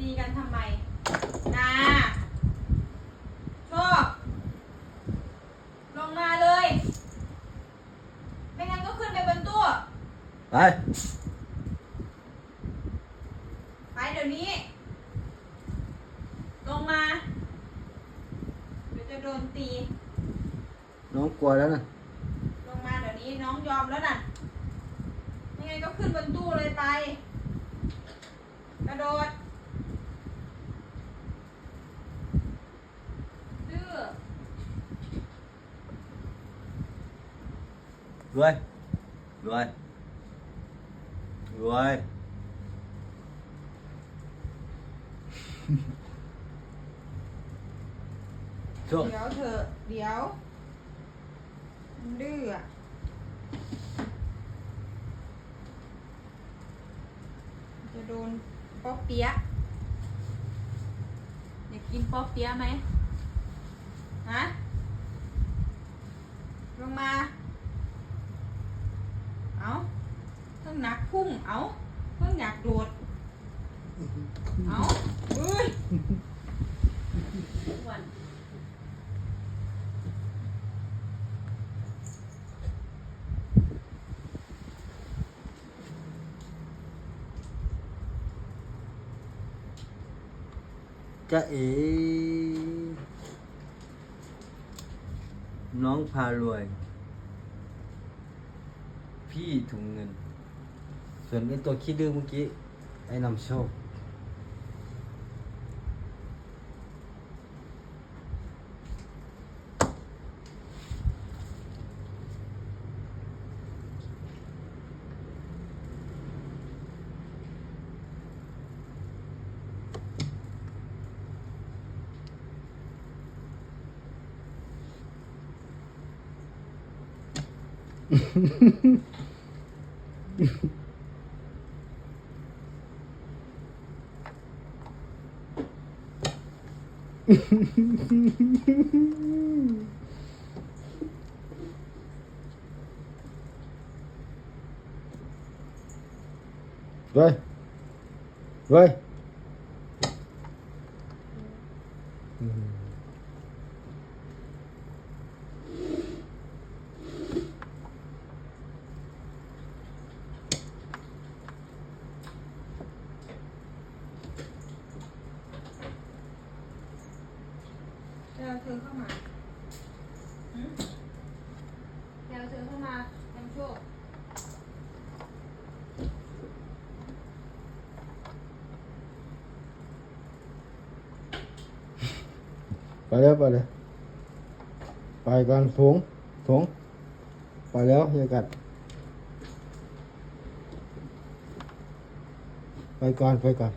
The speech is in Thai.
ตีกันทำไม นาโชคลงมาเลย ไม่งั้นก็ขึ้นไปบนตู้ ไป ไปเดี๋ยวนี้ ลงมา เดี๋ยวจะโดนตี น้องกลัวแล้วนะลงมาเดี๋ยวนี้น้องยอมแล้วน่ะยังไงก็ขึ้นบนตู้เลยไป กระโดดดื้อ รวยรวยรวยโชคเดี๋ยวเถอะเดี๋ยวมันดื้ออะจะโดนป๊อปเปี๊ยะอยากกินป๊อปเปี๊ยะไหมฮะลงมา เอาเพิ่งหนักพุ่งเอาเพิ่งอยากโดดเอาเอ้ยอ้วนจะเอ๋น้องพารวย พี่ถุงเงิน ส่วนไอ้ตัวขี้ดื้อเมื่อกี้ไอ้นำโชค 喂喂。 จะเอาเธอเข้ามาหืมจะเอาเธอเข้ามาทำโชคไปแล้วไปเลยไปก่อนถุงถุงไปแล้วอย่ากัด ไปก่อนไปก่อน